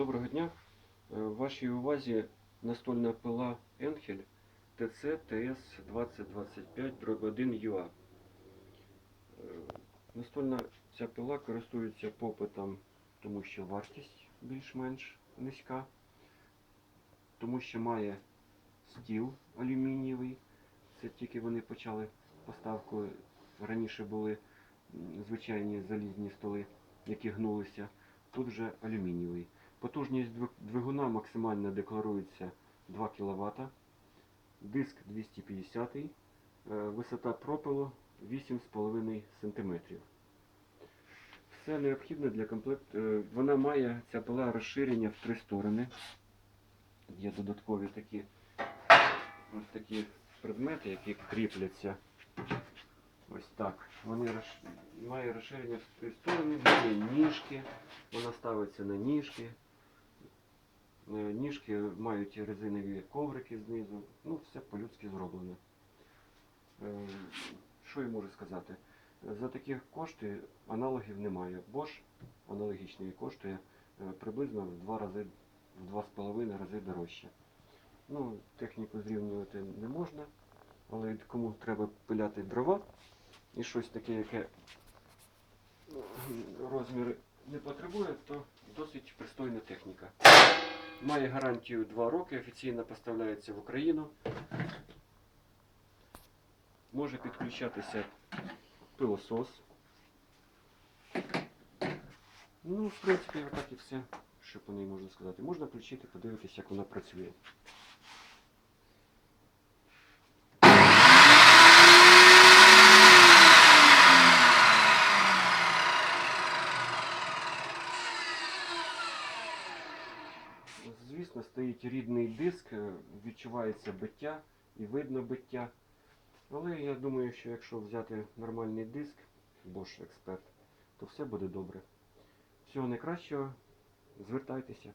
Доброго дня. Е, В вашій увазі настольна пила Енхель ТЦ ТС 2025 1 ЮА. Настольна ця пила користується попитом, тому що вартість більш-менш низька, тому що має стіл алюмінієвий. Це тільки вони почали поставку. Раніше були звичайні залізні столи, які гнулися. Тут вже алюмінієвий. Потужність двигуна максимально декларується 2 кВт. Диск 250, е, висота пропилу 8,5 см. Все необхідне для комплекту. Вона має ця пила розширення в три сторони. Є додаткові такі, ось такі предмети, які кріпляться. Ось так. Вони роз... має розширення в три сторони, має ніжки, вона ставиться на ніжки. Е, Ніжки мають резинові коврики знизу. Ну, все по-людськи зроблено. Е, Що я можу сказати? За такі кошти аналогів немає. Bosch аналогічний коштує е, приблизно в два рази, в два з половиною рази дорожче. Ну, техніку зрівнювати не можна, але кому треба пиляти дрова і щось таке, яке ну, розміри не потребує, то досить пристойна техніка. Має гарантію 2 роки, офіційно поставляється в Україну. Може підключатися пилосос. Ну, в принципі, отак і все, що по неї можна сказати. Можна включити, подивитися, як вона працює. Звісно, стоїть рідний диск, е, відчувається биття і видно биття. Але я думаю, що якщо взяти нормальний диск, Bosch Expert, то все буде добре. Всього найкращого, звертайтеся.